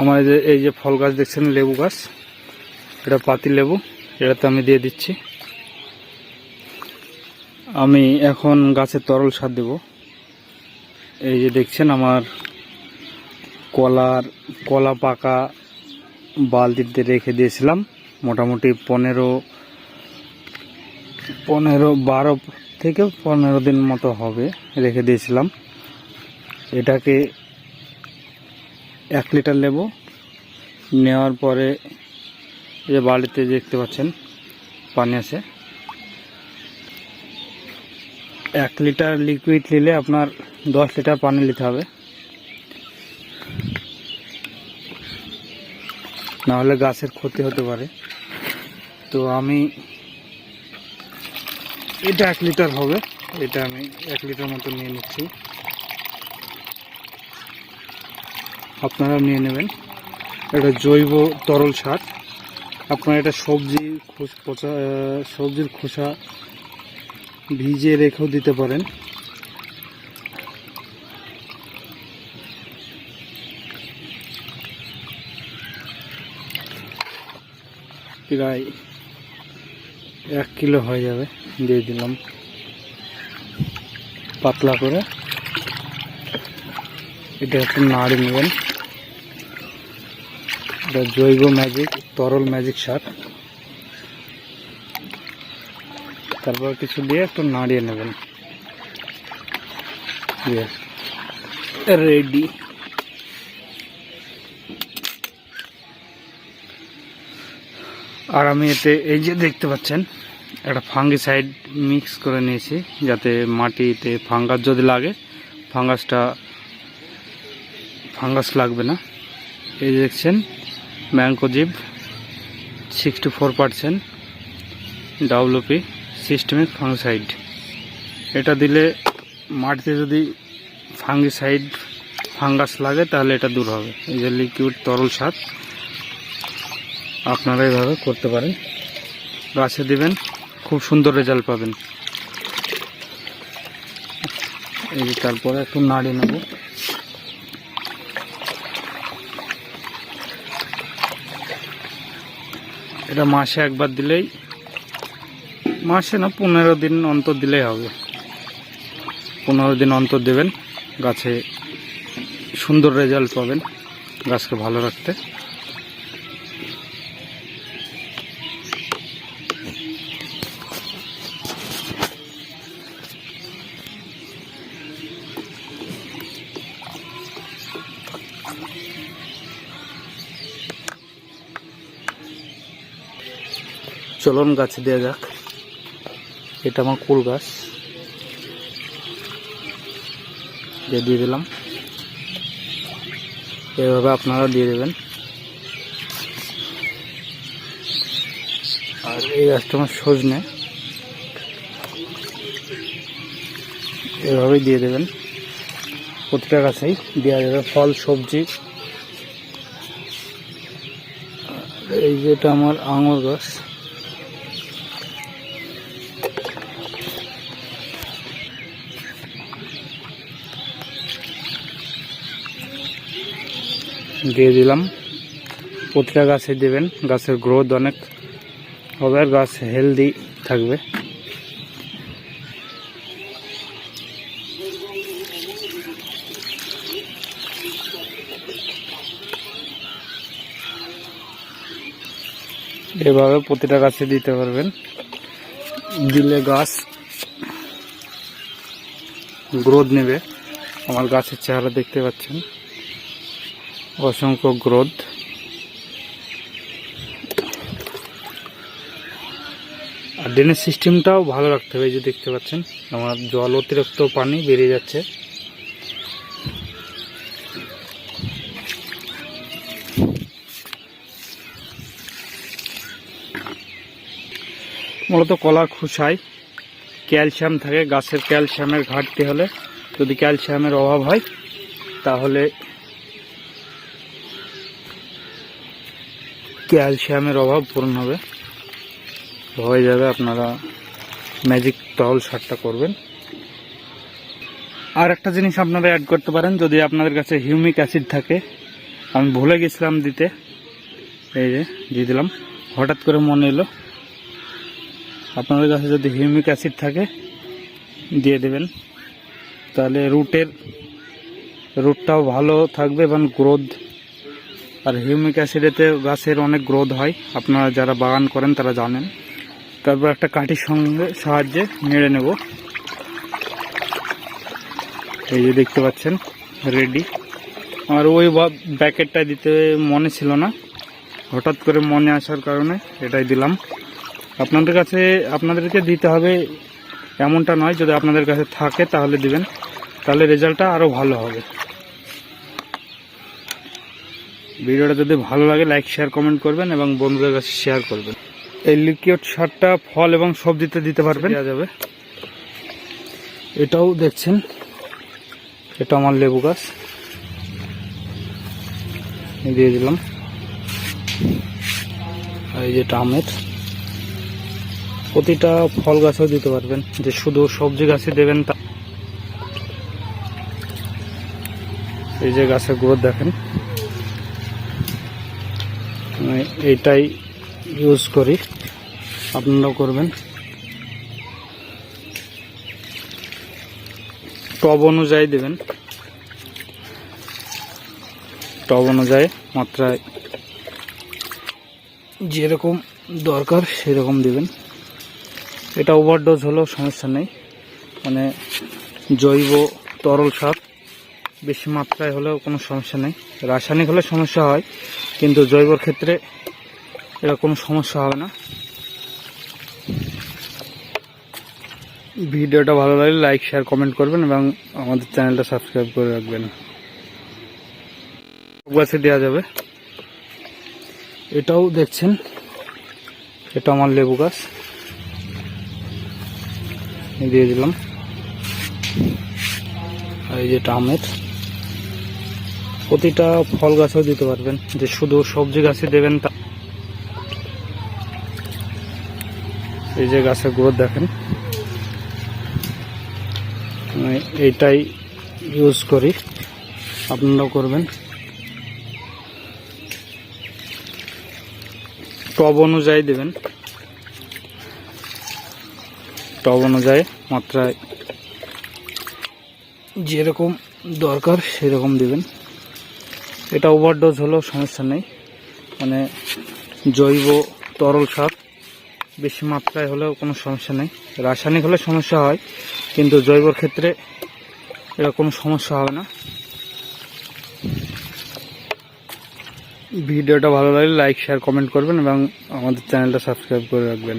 আমার যে, এই যে ফল গাছ দেখছেন, লেবু গাছ? এটা পাতি লেবু, এটাতে আমি দিয়ে দিচ্ছি। আমি এখন গাছের তরল সার দেব। এই যে দেখছেন আমার কলার, কলা পাকা বালতিতে রেখে দিয়েছিলাম। মোটামুটি পনেরো পনেরো, বারো থেকে পনেরো দিন মতো হবে, রেখে দিয়েছিলাম। এটাকে এক লিটার নেব নেওয়ার পরে যে বাড়িতে দেখতে পাচ্ছেন, পানি আছে। এক লিটার লিকুইড নিলে আপনার দশ লিটার পানি নিতে হবে। নাহলে গাছের ক্ষতি হতে পারে। তো আমি এটা এক লিটার হবে। এটা আমি এক লিটার মতো নিয়ে নিচ্ছি। আপনারা নিয়ে নেবেন। এটা জৈব তরল সার। আপনারা এটা সবজি পচা সবজির খোসা ভিজিয়ে রেখেও দিতে পারেন। প্রায় এক কিলো হয়ে যাবে, দিয়ে দিলাম। পাতলা করে। এটা একটু নাড়ি নেবেন। এটা জৈব ম্যাজিক তরল ম্যাজিক সার। তারপর কিছু দিয়ে একটু নাড়িয়ে নেবেন। রেডি আর আমি এতে এই যে দেখতে পাচ্ছেন, একটা ফাঙ্গিসাইড মিক্স করে নিয়েছি, যাতে মাটিতে ফাঙ্গাস যদি লাগে ফাঙ্গাসটা ফাঙ্গাস লাগবে না। এই দেখছেন mancozeb sixty four percent WP systemic fungicide এটা দিলে মাটিতে যদি ফাঙ্গিসাইড ফাঙ্গাস লাগে, তাহলে এটা দূর হবে। এই যে লিকুইড তরল সার, আপনারা এভাবে করতে পারেন। গাছে দিবেন, খুব সুন্দর রেজাল্ট পাবেন। এই তারপরে একটু নাড়িয়ে নেব। এটা মাসে একবার দিলেই, মাসে না পনেরো দিন অন্তর দিলেই হবে। পনেরো দিন অন্তর দেবেন, গাছে সুন্দর রেজাল্ট পাবেন, গাছকে ভালো রাখতে। চলন গাছ দেওয়া যাক। এটা আমার কুল গাছ। যে দিয়ে দিলাম। এভাবে আপনারা দিয়ে দেবেন। আর এই গাছটা আমার সজনে। এভাবেই দিয়ে দেবেন। প্রতিটা গাছেই দেওয়া যাবে ফল, সবজি। এই যেটা আমার আঙুর গাছ। দিয়ে দিলাম। প্রতিটা গাছে দেবেন, গাছের গ্রোথ অনেক হবে, গাছ হেলদি থাকবে। এভাবে প্রতিটা গাছে দিতে পারবেন। দিলে গাছ গ্রোথ নেবে। আমার গাছের চেহারা দেখতে পাচ্ছেন। অসংখ্য গ্রোথ। আর ড্রেনেজ সিস্টেমটাও ভালো রাখতে হবে যে দেখতে পাচ্ছেন। আমার জল অতিরিক্ত পানি বেরিয়ে যাচ্ছে। মূলত কলার খোসায় ক্যালসিয়াম থাকে, গাছের ক্যালসিয়ামের ঘাটতি হলে যদি ক্যালসিয়ামের অভাব হয়, তাহলে ক্যালসিয়ামের অভাব পূরণ হবে। হয়ে যাবে আপনারা ম্যাজিক তরল সারটা করবেন। আর একটা জিনিস আপনারা অ্যাড করতে পারেন, যদি আপনাদের কাছে হিউমিক অ্যাসিড থাকে। আমি ভুলে গেছিলাম দিতে। এই যে, দিয়ে দিলাম। হঠাৎ করে মনে এলো। আপনাদের কাছে যদি হিউমিক অ্যাসিড থাকে, দিয়ে দেবেন। তাহলে রুটের রুটটাও ভালো থাকবে এবং গ্রোথ আর হিউমিক অ্যাসিডেতে গাছের অনেক গ্রোথ হয়। আপনারা যারা বাগান করেন তারা জানেন। তারপর একটা কাঠির সঙ্গে সাহায্যে নেড়ে নেব। এই যে দেখতে পাচ্ছেন রেডি আর ওই প্যাকেটটা দিতে মনে ছিল না। হঠাৎ করে মনে আসার কারণে এটাই দিলাম। আপনাদের কাছে, আপনাদেরকে দিতে হবে এমনটা নয়, যদি আপনাদের কাছে থাকে তাহলে দিবেন। তাহলে রেজাল্টটা আরও ভালো হবে। ভিডিওটা যদি ভালো লাগে লাইক শেয়ার কমেন্ট করবেন এবং বন্ধুদের কাছে শেয়ার করবেন। এই লিকুইড সারটা ফল এবং সবজিতে দিতে পারবেন। দেওয়া যাবে। এটাও দেখছেন এটা আমার লেবু গাছ। দিয়ে দিলাম। এই যেটা আমের। প্রতিটা ফল গাছেও দিতে পারবেন। যে শুধু সবজি গাছে দেবেন তা এই যে গাছের গ্রোথ দেখেন। আমি এইটাই ইউজ করি। আপনারাও করবেন। টব অনুযায়ী দেবেন। টব অনুযায়ী মাত্রায় যেরকম দরকার সেরকম দিবেন। এটা ওভারডোজ হলেও সমস্যা নেই। মানে জৈব তরল সার বেশি মাত্রায় হলেও কোনো সমস্যা নেই। রাসায়নিক হলে সমস্যা হয়। কিন্তু জৈবর ক্ষেত্রে এটা কোনো সমস্যা হবে না। ভিডিওটা ভালো লাগলে লাইক শেয়ার কমেন্ট করবেন এবং আমাদের চ্যানেলটা সাবস্ক্রাইব করে রাখবেন। গাছে দেওয়া যাবে। এটাও দেখছেন। এটা আমার লেবু গাছ। দিয়ে দিলাম। আর এই যেটা আমের। প্রতিটা ফল গাছেও দিতে পারবেন। যে শুধু সবজি গাছে দেবেন তা এই যে গাছের গ্রোথ দেখেন। এইটাই ইউজ করি। আপনারাও করবেন। টব অনুযায়ী দেবেন। টব অনুযায়ী মাত্রায় যেরকম দরকার সেরকম দেবেন। এটা ওভারডোজ হলেও সমস্যা নেই। মানে জৈব তরল সার বেশি মাত্রায় হলেও কোনো সমস্যা নেই। রাসায়নিক হলে সমস্যা হয়, কিন্তু জৈবর ক্ষেত্রে এটা কোনো সমস্যা হবে না। ভিডিওটা ভালো লাগলে লাইক শেয়ার কমেন্ট করবেন এবং আমাদের চ্যানেলটা সাবস্ক্রাইব করে রাখবেন।